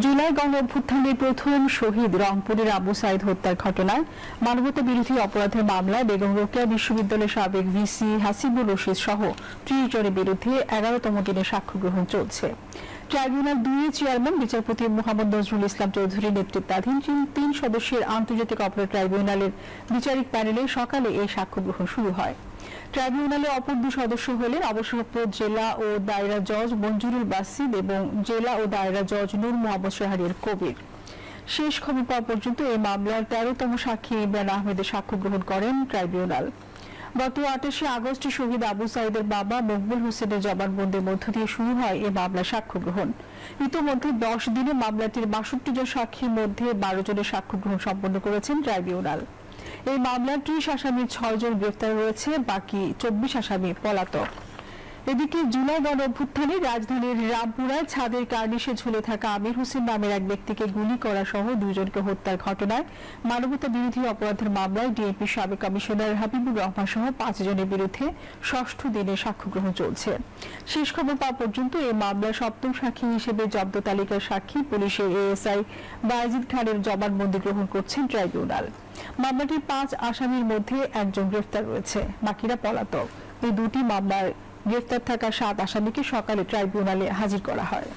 জুলাই গণ অভ্যুত্থানের প্রথম শহীদ রংপুরের আবু সাইদ হত্যার ঘটনায় মানবতা বিরোধী অপরাধের মামলায় বেগম রোকেয়া বিশ্ববিদ্যালয়ের সাবেক ভিসি হাসিবুর রশিদ সহ ত্রিশ জনের বিরুদ্ধে এগারোতম দিনে সাক্ষ্য গ্রহণ চলছে। ট্রাইব্যুনাল দুই চেয়ারম্যান, বিচারপতি মোহাম্মদ নজরুল ইসলাম চৌধুরীর নেতৃত্বাধীন তিন- তিন সদস্যের আন্তর্জাতিক অপরাধ ট্রাইব্যুনালের বিচারিক প্যানেলে সকালে এই সাক্ষ্য গ্রহণ শুরু হয়। ট্রাইব্যুনালে অপর দুই সদস্য হলেন অবসরপ্রাপ্ত জেলা ও দায়রা জজ মঞ্জুরুল বাসিদ এবং জেলা ও দায়রা জজ নূর মোহাম্মদ কবির। শেষ খবর পাওয়া পর্যন্ত এই মামলার তেরোতম সাক্ষী ইমরান আহমেদের সাক্ষ্য গ্রহণ করেন ট্রাইব্যুনাল। গত আঠাশে আগস্ট শহীদ আবু সাইদের বাবা মকবুল হোসেনের জবানবন্দির মধ্য দিয়ে শুরু হয় এ মামলার সাক্ষ্য গ্রহণ। ইতোমধ্যে দশ দিনে মামলাটির বাষট্টি জন সাক্ষীর মধ্যে বারো জনের সাক্ষ্য গ্রহণ সম্পন্ন করেছেন ট্রাইব্যুনাল। এই মামলার ত্রিশ আসামির ছয় জন গ্রেফতার রয়েছে বাকি চব্বিশ আসামি পলাতক। এদিকে জুলাই গণ অভ্যুত্থানে রাজধানীর রামপুরায় ছাদের কার্নিশে ঝুলে থাকা আমির হোসেন নামের এক ব্যক্তিকে গুলি করা সহ দুজনকে হত্যার ঘটনায় মানবতা বিরোধী অপরাধের মামলায় ডিএপি সাবেক কমিশনার হাবিবুর রহমান সহ পাঁচ জনের বিরুদ্ধে ষষ্ঠ দিনে সাক্ষ্য গ্রহণ চলছে। শেষ খবর পাওয়া পর্যন্ত এই মামলার সপ্তম সাক্ষী হিসেবে জব্দ তালিকার সাক্ষী পুলিশের এএসআই বায়েজিদ খানের জবানবন্দি গ্রহণ করছেন ট্রাইব্যুনাল। মামলাটির পাঁচ আসামির মধ্যে একজন গ্রেফতার রয়েছে। বাকিরা পলাতক। এই দুটি মামলার গ্রেফতার থাকা সাত আসামিকে সকালে ট্রাইব্যুনালে হাজির করা হয়।